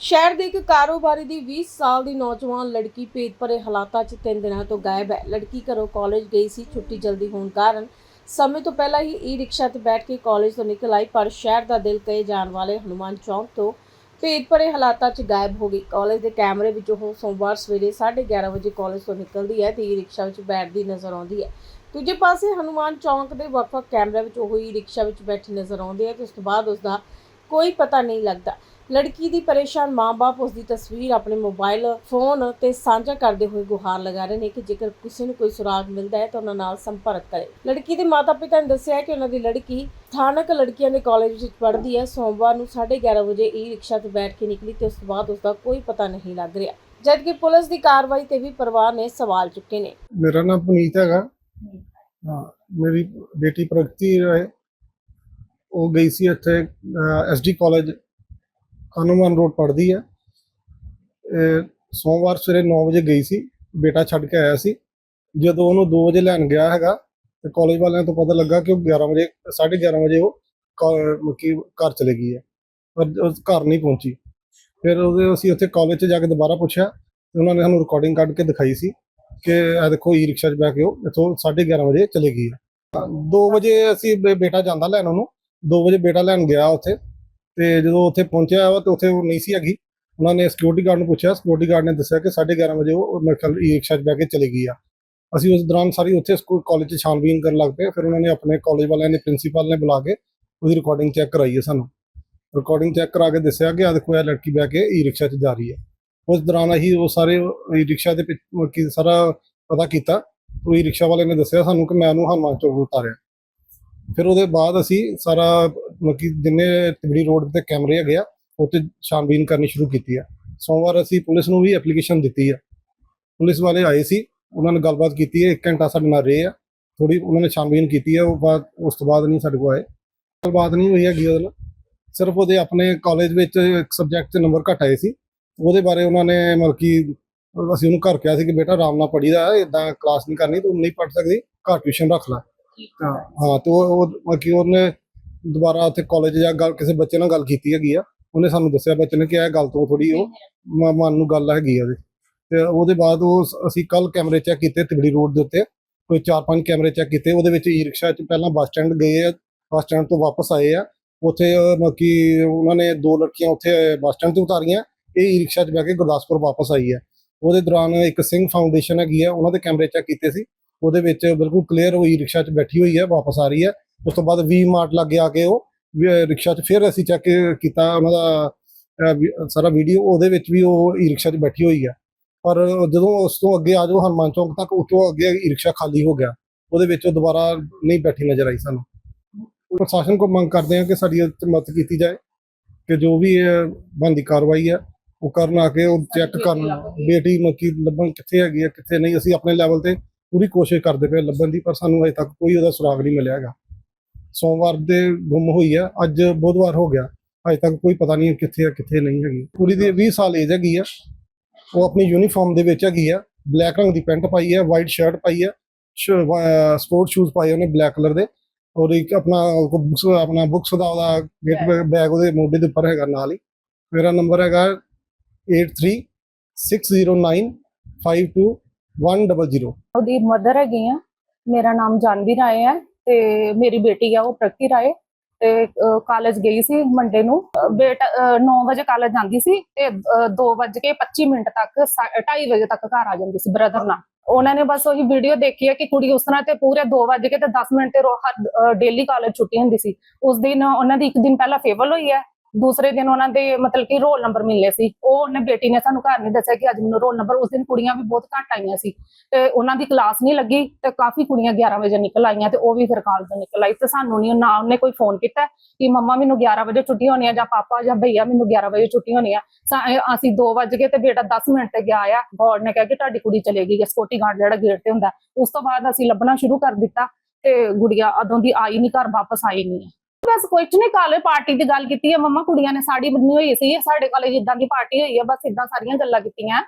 ਸ਼ਹਿਰ ਦੇ ਇੱਕ ਕਾਰੋਬਾਰੀ ਦੀ 20 ਸਾਲ ਦੀ ਨੌਜਵਾਨ ਲੜਕੀ ਭੇਦ ਭਰੇ ਹਾਲਾਤਾਂ 'ਚ ਤਿੰਨ ਦਿਨਾਂ ਤੋਂ ਗਾਇਬ ਹੈ। ਲੜਕੀ ਘਰੋਂ ਕਾਲਜ ਗਈ ਸੀ, ਛੁੱਟੀ ਜਲਦੀ ਹੋਣ ਕਾਰਨ ਸਮੇਂ ਤੋਂ ਪਹਿਲਾਂ ਹੀ ਈ ਰਿਕਸ਼ਾ ਤੇ ਬੈਠ ਕੇ ਕਾਲਜ ਤੋਂ ਨਿਕਲ ਆਈ, ਪਰ ਸ਼ਹਿਰ ਦਾ ਦਿਲ ਕਹੇ ਜਾਣ ਵਾਲੇ ਹਨੂਮਾਨ ਚੌਂਕ ਤੋਂ ਭੇਦ ਭਰੇ ਹਾਲਾਤਾਂ 'ਚ ਗਾਇਬ ਹੋ ਗਈ। ਕਾਲਜ ਦੇ ਕੈਮਰੇ ਵਿੱਚ ਉਹ ਸੋਮਵਾਰ ਸਵੇਰੇ 11:30 ਵਜੇ ਕਾਲਜ ਤੋਂ ਨਿਕਲਦੀ ਹੈ ਤੇ ਈ ਰਿਕਸ਼ਾ ਵਿੱਚ ਬੈਠਦੀ ਨਜ਼ਰ ਆਉਂਦੀ ਹੈ। ਦੂਜੇ ਪਾਸੇ ਹਨੂਮਾਨ ਚੌਂਕ ਦੇ ਵੱਖ-ਵੱਖ ਕੈਮਰਿਆਂ ਵਿੱਚ ਉਹ ਈ ਰਿਕਸ਼ਾ ਵਿੱਚ ਬੈਠੀ ਨਜ਼ਰ ਆਉਂਦੀ ਹੈ ਤੇ ਉਸ ਤੋਂ ਬਾਅਦ ਉਸ ਦਾ ਕੋਈ ਪਤਾ ਨਹੀਂ ਲੱਗਦਾ। ਲੜਕੀ ਦੀ ਪਰੇਸ਼ਾਨ ਮਾਂ-ਬਾਪ ਉਸ ਦੀ ਤਸਵੀਰ ਆਪਣੇ ਮੋਬਾਈਲ ਫੋਨ ਤੇ ਸਾਂਝਾ ਕਰਦੇ ਹੋਏ ਗੁਹਾਰ ਲਗਾ ਰਹੇ ਨੇ ਕਿ ਜੇਕਰ ਕਿਸੇ ਨੂੰ ਕੋਈ ਸੁਰਾਗ ਮਿਲਦਾ ਹੈ ਤਾਂ ਉਹਨਾਂ ਨਾਲ ਸੰਪਰਕ ਕਰੇ। ਲੜਕੀ ਦੇ ਮਾਤਾ-ਪਿਤਾ ਨੇ ਦੱਸਿਆ ਕਿ ਉਹਨਾਂ ਦੀ ਲੜਕੀ ਸਥਾਨਕ ਲੜਕੀਆਂ ਦੇ ਕਾਲਜ ਵਿੱਚ ਪੜ੍ਹਦੀ ਹੈ। ਸੋਮਵਾਰ ਨੂੰ 11:30 ਵਜੇ ਈ ਰਿਕਸ਼ਾ ਤੇ ਬੈਠ ਕੇ ਨਿਕਲੀ ਤੇ ਉਸ ਤੋਂ ਬਾਅਦ ਉਸ ਦਾ ਕੋਈ ਪਤਾ ਨਹੀਂ ਲੱਗ ਰਿਹਾ। ਜਦਕਿ ਪੁਲਿਸ ਦੀ ਕਾਰਵਾਈ ਤੇ ਵੀ ਪਰਿਵਾਰ ਨੇ ਸਵਾਲ ਚੁੱਕੇ ਨੇ। ਮੇਰਾ ਨਾਮ ਪੁਨੀਤ ਹੈਗਾ। ਹਾਂ, ਮੇਰੀ ਬੇਟੀ ਪ੍ਰਗਤੀ ਹੈ ਉਹ ਗਈ ਸੀ ਇੱਥੇ ਐਸਡੀ ਕਾਲਜ ਕਾਨੂੰਨ ਰੋਡ ਪੜ੍ਹਦੀ ਹੈ ਸੋਮਵਾਰ ਸਵੇਰੇ 9 ਵਜੇ ਗਈ ਸੀ, ਬੇਟਾ ਛੱਡ ਕੇ ਆਇਆ ਸੀ। ਜਦੋਂ ਉਹਨੂੰ 2 ਵਜੇ ਲੈਣ ਗਿਆ ਹੈਗਾ, ਤੇ ਕਾਲਜ ਵਾਲਿਆਂ ਤੋਂ ਪਤਾ ਲੱਗਾ ਕਿ ਉਹ 11 ਵਜੇ 11:30 ਵਜੇ ਉਹ ਕਾ- ਮਤਲਬ ਕਿ ਘਰ ਚਲੇ ਗਈ ਹੈ ਪਰ ਉਹ ਘਰ ਨਹੀਂ ਪਹੁੰਚੀ। ਫਿਰ ਉਹਦੇ ਅਸੀਂ ਉੱਥੇ ਕਾਲਜ 'ਚ ਜਾ ਕੇ ਦੁਬਾਰਾ ਪੁੱਛਿਆ, ਤੇ ਉਹਨਾਂ ਨੇ ਸਾਨੂੰ ਰਿਕਾਰਡਿੰਗ ਕੱਢ ਕੇ ਦਿਖਾਈ ਸੀ ਕਿ ਇਹ ਦੇਖੋ ਈ ਰਿਕਸ਼ਾ 'ਚ ਬਹਿ ਕੇ ਉਹ ਇੱਥੋਂ 11:30 ਵਜੇ ਚਲੇ ਗਈ ਹੈ 2 ਵਜੇ ਅਸੀਂ ਬੇਟਾ ਜਾਂਦਾ ਲੈਣ ਉਹਨੂੰ। 2 ਵਜੇ ਬੇਟਾ ਲੈਣ ਗਿਆ ਉੱਥੇ। ਤੇ ਜਦੋਂ ਉੱਥੇ ਪਹੁੰਚਿਆ ਵਾ ਤੇ ਉੱਥੇ ਉਹ ਨਹੀਂ ਸੀ ਹੈਗੀ, ਉਹਨਾਂ ਨੇ ਸਿਕਿਉਰਿਟੀ ਗਾਰਡ ਨੂੰ ਪੁੱਛਿਆ ਸਿਕਿਉਰਿਟੀ ਗਾਰਡ ਨੇ ਦੱਸਿਆ ਕਿ 11:30 ਵਜੇ ਉਹ ਮੇਰੇ ਈ ਰਿਕਸ਼ਾ 'ਚ ਬਹਿ ਕੇ ਚਲੇ ਗਈ ਆ। ਅਸੀਂ ਉਸ ਦੌਰਾਨ ਸਾਰੀ ਉੱਥੇ ਸਕੂਲ ਕਾਲਜ 'ਚ ਛਾਣਬੀਨ ਕਰਨ ਲੱਗ ਪਏ, ਫਿਰ ਉਹਨਾਂ ਨੇ ਆਪਣੇ ਕਾਲਜ ਵਾਲਿਆਂ ਨੇ ਪ੍ਰਿੰਸੀਪਲ ਨੇ ਬੁਲਾ ਕੇ ਉਹਦੀ ਰਿਕਾਰਡਿੰਗ ਚੈੱਕ ਕਰਾਈ ਹੈ ਸਾਨੂੰ। ਰਿਕਾਰਡਿੰਗ ਚੈੱਕ ਕਰਾ ਕੇ ਦੱਸਿਆ ਕਿ ਆ ਦੇਖੋ, ਇਹ ਲੜਕੀ ਬਹਿ ਕੇ ਈ ਰਿਕਸ਼ਾ 'ਚ ਜਾ ਰਹੀ ਹੈ ਉਸ ਦੌਰਾਨ ਅਸੀਂ ਉਹ ਸਾਰੇ ਈ ਰਿਕਸ਼ਾ ਦੇ ਪਿੱਛ- ਸਾਰਾ ਪਤਾ ਕੀਤਾ, ਉਹ ਈ ਰਿਕਸ਼ਾ ਵਾਲੇ ਨੇ ਦੱਸਿਆ ਸਾਨੂੰ ਕਿ ਮੈਂ ਉਹਨੂੰ ਹਨੂੰਮਾਨ ਚੌਕ ਉਤਾਰਿਆ। ਫਿਰ ਉਹਦੇ ਬਾਅਦ ਅਸੀਂ ਸਾਰਾ ਮਤਲਬ ਕਿ ਜਿੰਨੇ ਤਿਬੜੀ ਰੋਡ ਤੇ ਕੈਮਰੇ ਹੈਗੇ ਆ ਉੱਤੇ ਛਾਣਬੀਨ ਕਰਨੀ ਸ਼ੁਰੂ ਕੀਤੀ ਆ। ਸੋਮਵਾਰ ਅਸੀਂ ਪੁਲਿਸ ਨੂੰ ਵੀ ਐਪਲੀਕੇਸ਼ਨ ਦਿੱਤੀ ਆ। ਪੁਲਿਸ ਵਾਲੇ ਆਏ ਸੀ ਉਹਨਾਂ ਨੇ ਗੱਲਬਾਤ ਕੀਤੀ ਹੈ 1 ਘੰਟਾ ਸਾਡੇ ਨਾਲ ਰਹੇ ਆ। ਥੋੜੀ ਉਹਨਾਂ ਨੇ ਛਾਣਬੀਨ ਕੀਤੀ ਹੈ ਉਹ ਬਾਅਦ ਉਸ ਤੋਂ ਬਾਅਦ ਨਹੀਂ ਸਾਡੇ ਕੋਲ ਆਏ। ਗੱਲਬਾਤ ਨਹੀਂ ਹੋਈ ਹੈਗੀ ਉਹਦੇ ਨਾਲ। ਸਿਰਫ ਉਹਦੇ ਆਪਣੇ ਕਾਲਜ ਵਿੱਚ ਇੱਕ ਸਬਜੈਕਟ 'ਚ ਨੰਬਰ ਘੱਟ ਆਏ ਸੀ। ਉਹਦੇ ਬਾਰੇ ਉਹਨਾਂ ਨੇ ਮਤਲਬ ਕਿ ਅਸੀਂ ਉਹਨੂੰ ਘਰ ਕਿਹਾ ਸੀ ਕਿ ਬੇਟਾ ਆਰਾਮ ਨਾਲ ਪੜ੍ਹੀਦਾ ਹੈ ਇਦਾਂ ਕਲਾਸ ਨਹੀਂ ਕਰਨੀ ਤੂੰ ਨਹੀਂ ਪੜ੍ਹ ਸਕਦੀ ਘਰ ਟਿਊਸ਼ਨ ਰੱਖ ਲੈ। ਹਾਂ ਹਾਂ ਤੇ ਉਹ ਉਹ ਮਤਲਬ ਕਿ ਉਹਨੇ ਦੁਬਾਰਾ ਉੱਥੇ ਕਾਲਜ ਜਾਂ ਗੱਲ ਕਿਸੇ ਬੱਚੇ ਨਾਲ ਗੱਲ ਕੀਤੀ ਹੈਗੀ ਆ ਉਹਨੇ ਸਾਨੂੰ ਦੱਸਿਆ ਬੱਚੇ ਨੇ ਕਿ ਇਹ ਗੱਲ ਤੋਂ ਥੋੜੀ ਉਹ ਮ- ਮਨ ਨੂੰ ਗੱਲ ਹੈਗੀ ਆ ਉਹਦੇ। ਤੇ ਉਹਦੇ ਬਾਅਦ ਉਹ ਸ- ਅਸੀਂ ਕੱਲ ਕੈਮਰੇ ਚੈੱਕ ਕੀਤੇ ਤਿਬੜੀ ਰੋਡ ਦੇ ਉੱਤੇ ਕੋਈ 4-5 ਕੈਮਰੇ ਚੈੱਕ ਕੀਤੇ ਉਹਦੇ ਵਿੱਚ ਈ ਰਿਕਸ਼ਾ 'ਚ ਪਹਿਲਾਂ ਬੱਸ ਸਟੈਂਡ ਗਏ ਆ ਬੱਸ ਸਟੈਂਡ ਤੋਂ ਵਾਪਸ ਆਏ ਆ ਉੱਥੇ ਅਹ, ਮਤਲਬ ਕਿ ਉਹਨਾਂ ਨੇ ਦੋ ਲੜਕੀਆਂ ਉੱਥੇ ਬੱਸ ਸਟੈਂਡ ਤੋਂ ਉਤਾਰੀਆਂ ਇਹ ਈ ਰਿਕਸ਼ਾ 'ਚ ਬਹਿ ਕੇ ਗੁਰਦਾਸਪੁਰ ਵਾਪਸ ਆਈ ਹੈ ਉਹਦੇ ਦੌਰਾਨ ਇੱਕ ਸਿੰਘ ਫਾਊਂਡੇਸ਼ਨ ਹੈਗੀ ਆ ਉਹਨਾਂ ਦੇ ਕੈਮਰੇ ਚੈੱਕ ਕੀਤੇ ਸੀ ਉਹਦੇ ਵਿੱਚ ਬਿਲਕੁਲ ਕਲੀਅਰ ਈ ਰਿਕਸ਼ਾ 'ਚ ਬੈਠੀ ਹੋਈ ਹੈ ਵਾਪਸ ਆ ਰਹੀ ਹੈ ਉਸ ਤੋਂ ਬਾਅਦ ਵੀ ਮਾਰਟ ਲੱਗੇ ਆ ਕੇ ਉਹ ਰਿਕਸ਼ਾ 'ਚ ਫਿਰ ਅਸੀਂ ਚੈੱਕ ਕੀਤਾ ਉਹਨਾਂ ਦਾ ਸਾਰਾ ਵੀਡੀਓ ਉਹਦੇ ਵਿੱਚ ਵੀ ਉਹ ਈ ਰਿਕਸ਼ਾ 'ਚ ਬੈਠੀ ਹੋਈ ਹੈ ਪਰ ਜਦੋਂ ਉਸ ਤੋਂ ਅੱਗੇ ਆ ਜਾਓ ਹਨੂੰਮਾਨ ਚੌਂਕ ਤੱਕ ਉਤੋਂ ਅੱਗੇ ਈ ਰਿਕਸ਼ਾ ਖਾਲੀ ਹੋ ਗਿਆ। ਉਹਦੇ ਵਿੱਚ ਉਹ ਦੁਬਾਰਾ ਨਹੀਂ ਬੈਠੀ ਨਜ਼ਰ ਆਈ ਸਾਨੂੰ। ਪ੍ਰਸ਼ਾਸਨ ਕੋ ਮੰਗ ਕਰਦੇ ਹਾਂ ਕਿ ਸਾਡੀ ਮਦਦ ਕੀਤੀ ਜਾਏ ਕਿ ਜੋ ਵੀ ਬਣਦੀ ਕਾਰਵਾਈ ਹੈ ਉਹ ਕਰਨ ਆ ਕੇ ਉਹ ਚੈੱਕ ਕਰਨ। ਬੇਟੀ ਮੱਕੀ ਲੱਭਣ ਕਿੱਥੇ ਹੈਗੀ ਹੈ ਕਿੱਥੇ ਨਹੀਂ ਅਸੀਂ ਆਪਣੇ ਲੈਵਲ ਤੇ ਪੂਰੀ ਕੋਸ਼ਿਸ਼ ਕਰਦੇ ਪਏ ਲੱਭਣ ਦੀ ਪਰ ਸਾਨੂੰ ਅਜੇ ਤੱਕ ਕੋਈ ਉਹਦਾ ਸੁਰਾਗ ਨਹੀਂ ਮਿਲਿਆ ਹੈਗਾ। ਸੋਮਵਾਰ ਦੇ ਗੁੰਮ ਹੋਈ ਆ ਅੱਜ ਬੁੱਧਵਾਰ ਹੋ ਗਿਆ। ਅਜੇ ਤੱਕ ਕੋਈ ਪਤਾ ਨਹੀਂ ਕਿੱਥੇ ਆ ਕਿੱਥੇ ਨਹੀਂ ਹੈਗੀ। ਕੁੜੀ ਦੀ 20 ਸਾਲ ਏਜ ਹੈਗੀ ਆ। ਉਹ ਆਪਣੀ ਯੂਨੀਫਾਰਮ ਦੇ ਵਿੱਚ ਹੈਗੀ ਆ। ਬਲੈਕ ਰੰਗ ਦੀ ਪੈਂਟ ਪਾਈ ਆ ਵਾਈਟ ਸ਼ਰਟ ਪਾਈ ਆ ਸਪੋਰਟ ਸ਼ੂਜ਼ ਪਾਏ ਉਹਨੇ ਬਲੈਕ ਕਲਰ ਦੇ। ਔਰ ਇੱਕ ਆਪਣਾ ਬੁੱਕਸ ਆਪਣਾ ਬੁੱਕਸ ਦਾ ਉਹਦਾ ਗੇਟ ਬੈਗ ਉਹਦੇ ਮੋਢੇ ਦੇ ਉੱਪਰ ਹੈਗਾ ਨਾਲ ਹੀ। ਮੇਰਾ ਨੰਬਰ ਹੈਗਾ 8360952100 ਉਹਦੀ ਮਦਰ ਹੈਗੀ ਆ। ਮੇਰਾ ਨਾਮ ਜਾਨਵੀ ਰਾਏ ਹੈ ਤੇ ਮੇਰੀ ਬੇਟੀ ਆ, ਉਹ ਪ੍ਰਗਤੀ ਰਾਏ ਤੇ ਕਾਲਜ ਗਈ ਸੀ ਮੰਡੇ ਨੂੰ। ਬੇਟਾ 9 ਵਜੇ ਕਾਲਜ ਜਾਂਦੀ ਸੀ ਤੇ 2:25 ਮਿੰਟ ਤੱਕ 2:30 ਵਜੇ ਤੱਕ ਘਰ ਆ ਜਾਂਦੀ ਸੀ ਬ੍ਰਦਰ ਨਾਲ। ਉਹਨਾਂ ਨੇ ਬਸ ਉਹੀ ਵੀਡੀਓ ਦੇਖੀ ਹੈ ਕਿ ਕੁੜੀ ਉਸ ਤਰ੍ਹਾਂ ਤੇ ਪੂਰੇ 2 ਵਜੇ ਕੇ ਤੇ 10 ਮਿੰਟ ਤੇ ਡੇਲੀ ਕਾਲਜ ਛੁੱਟੀ ਹੁੰਦੀ ਸੀ। ਉਸ ਦਿਨ ਉਹਨਾਂ ਦੀ ਇੱਕ ਦਿਨ ਪਹਿਲਾਂ ਫੇਵਲ ਹੋਈ ਹੈ ਦੂਸਰੇ ਦਿਨ ਉਹਨਾਂ ਦੇ ਮਤਲਬ ਕਿ ਰੋਲ ਨੰਬਰ ਮਿਲਨੇ ਸੀ। ਉਹ ਉਹਨੇ ਬੇਟੀ ਨੇ ਸਾਨੂੰ ਘਰ ਨਹੀਂ ਦੱਸਿਆ ਕਿ ਅੱਜ ਮੈਨੂੰ ਰੋਲ ਨੰਬਰ, ਉਸ ਦਿਨ ਕੁੜੀਆਂ ਵੀ ਬਹੁਤ ਘੱਟ ਆਈਆਂ ਸੀ। ਤੇ ਉਹਨਾਂ ਦੀ ਕਲਾਸ ਨਹੀਂ ਲੱਗੀ ਤੇ ਕਾਫੀ ਕੁੜੀਆਂ 11 ਵਜੇ ਨਿਕਲ ਆਈਆਂ ਤੇ ਉਹ ਵੀ ਫਿਰ ਕਾਲਜ ਤੋਂ ਨਿਕਲ ਆਈ ਤੇ ਸਾਨੂੰ ਨਹੀਂ, ਨਾ ਉਹਨੇ ਕੋਈ ਫੋਨ ਕੀਤਾ ਕਿ ਮੰਮਾ ਮੈਨੂੰ 11 ਵਜੇ ਛੁੱਟੀ ਹੋਣੀ ਆ ਜਾਂ ਪਾਪਾ ਜਾਂ ਭਈਆ ਮੈਨੂੰ 11 ਵਜੇ ਛੁੱਟੀ ਹੋਣੀ ਆ। ਅਸੀਂ 2 ਵਜੇ ਗਏ ਤੇ ਬੇਟਾ 10 ਮਿੰਟ ਤੇ ਗਿਆ ਆ। ਗੌਡ ਨੇ ਕਿਹਾ ਕਿ ਤੁਹਾਡੀ ਕੁੜੀ ਚਲੇ ਚਲੇਗੀ ਸਕਿਉਰਟੀ ਗਾਰਡ ਜਿਹੜਾ ਗੇਟ ਤੇ ਹੁੰਦਾ। ਉਸ ਤੋਂ ਬਾਅਦ ਅਸੀਂ ਲੱਭਣਾ ਸ਼ੁਰੂ ਕਰ ਦਿੱਤਾ ਤੇ ਗੁੜੀਆ ਅਦੋਂ ਦੀ ਆਈ ਨਹੀਂ, ਘਰ ਵਾਪਸ ਆਈ ਨਹੀਂ ਬਸ ਕੁਝ ਨਹੀਂ ਕਾਲੇ ਪਾਰਟੀ ਦੀ ਗੱਲ ਕੀਤੀ ਹੈ ਮੰਮਾ ਕੁੜੀਆਂ ਨੇ ਸਾੜੀ ਬੰਨੀ ਹੋਈ ਸੀ ਸਾਡੇ ਕਾਲਜ ਇਦਾਂ ਦੀ ਪਾਰਟੀ ਹੋਈ ਹੈ ਬਸ ਇਦਾਂ ਸਾਰੀਆਂ ਗੱਲਾਂ ਕੀਤੀਆਂ।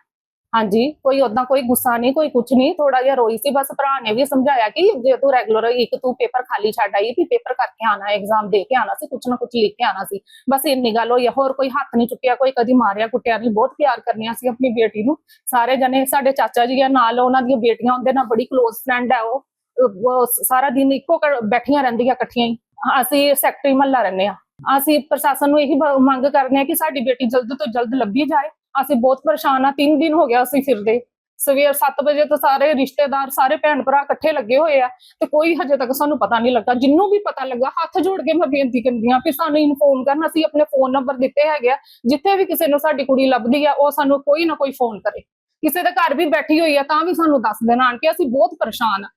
ਹਾਂਜੀ ਕੋਈ ਉਦਾਂ ਕੋਈ ਗੁੱਸਾ ਨਹੀਂ ਕੋਈ ਕੁਝ ਨਹੀਂ ਥੋੜਾ ਜਿਹਾ ਰੋਈ ਸੀ ਬਸ ਭਰਾ ਨੇ ਵੀ ਸਮਝਾਇਆ ਕਿ ਜੇ ਤੂੰ ਰੈਗੂਲਰ ਇੱਕ ਤੂੰ ਪੇਪਰ ਖਾਲੀ ਛੱਡ ਆਈ ਵੀ ਪੇਪਰ ਕਰਕੇ ਆਣਾ ਐਗਜ਼ਾਮ ਦੇ ਕੇ ਆਣਾ ਸੀ ਕੁਝ ਨਾ ਕੁਝ ਲਿਖ ਕੇ ਆਣਾ ਸੀ। ਬਸ ਇੰਨੀ ਗੱਲ ਹੋਈ ਆ, ਹੋਰ ਕੋਈ ਹੱਥ ਨਹੀਂ ਚੁੱਕਿਆ ਕੋਈ ਕਦੀ ਮਾਰਿਆ ਕੁੱਟਿਆ ਨਹੀਂ ਬਹੁਤ ਪਿਆਰ ਕਰਨੀਆਂ ਸੀ ਆਪਣੀ ਬੇਟੀ ਨੂੰ। ਸਾਰੇ ਜਣੇ ਸਾਡੇ ਚਾਚਾ ਜੀ ਆ ਨਾਲ ਉਹਨਾਂ ਦੀਆਂ ਬੇਟੀਆਂ ਉਹਦੇ ਨਾਲ ਬੜੀ ক্লোਜ਼ ਫਰੈਂਡ ਹੈ ਉਹ। ਸਾਰਾ ਦਿਨ ਇੱਕੋ ਬੈਠੀਆਂ ਰਹਿੰਦੀਆਂ ਇਕੱਠੀਆਂ ਹੀ। ਅਸੀਂ ਸੈਕਟਰੀ ਮਹੱਲਾ ਰਹਿੰਦੇ ਆ ਅਸੀਂ ਪ੍ਰਸ਼ਾਸਨ ਨੂੰ ਇਹੀ ਮੰਗ ਕਰਦੇ ਆ ਕਿ ਸਾਡੀ ਬੇਟੀ ਜਲਦ ਤੋਂ ਜਲਦ ਲੱਭੀ ਜਾਏ। ਅਸੀਂ ਬਹੁਤ ਪਰੇਸ਼ਾਨ ਆ ਤਿੰਨ ਦਿਨ ਹੋ ਗਿਆ ਅਸੀਂ ਫਿਰਦੇ। ਸਵੇਰ 7 ਵਜੇ ਤੋਂ ਸਾਰੇ ਰਿਸ਼ਤੇਦਾਰ, ਸਾਰੇ ਭੈਣ ਭਰਾ ਇਕੱਠੇ ਲੱਗੇ ਹੋਏ ਆ ਤੇ ਕੋਈ ਹਜੇ ਤੱਕ ਸਾਨੂੰ ਪਤਾ ਨਹੀਂ ਲੱਗਾ। ਜਿੰਨੂੰ ਵੀ ਪਤਾ ਲੱਗਾ, ਹੱਥ ਜੋੜ ਕੇ ਮੈਂ ਬੇਨਤੀ ਕਰਦੀ ਆ ਕਿ ਸਾਨੂੰ ਇਨਫੋਰਮ ਕਰਨ। ਅਸੀਂ ਆਪਣੇ ਫੋਨ ਨੰਬਰ ਦਿੱਤੇ ਹੈਗੇ ਆ। ਜਿੱਥੇ ਵੀ ਕਿਸੇ ਨੂੰ ਸਾਡੀ ਕੁੜੀ ਲੱਭਦੀ ਆ, ਉਹ ਸਾਨੂੰ ਕੋਈ ਨਾ ਕੋਈ ਫੋਨ ਕਰੇ। ਕਿਸੇ ਦੇ ਘਰ ਵੀ ਬੈਠੀ ਹੋਈ ਆ, ਤਾਂ ਵੀ ਸਾਨੂੰ ਦੱਸ ਦੇਣ ਆਣ ਕੇ ਅਸੀਂ ਬਹੁਤ ਪਰੇਸ਼ਾਨ ਆ।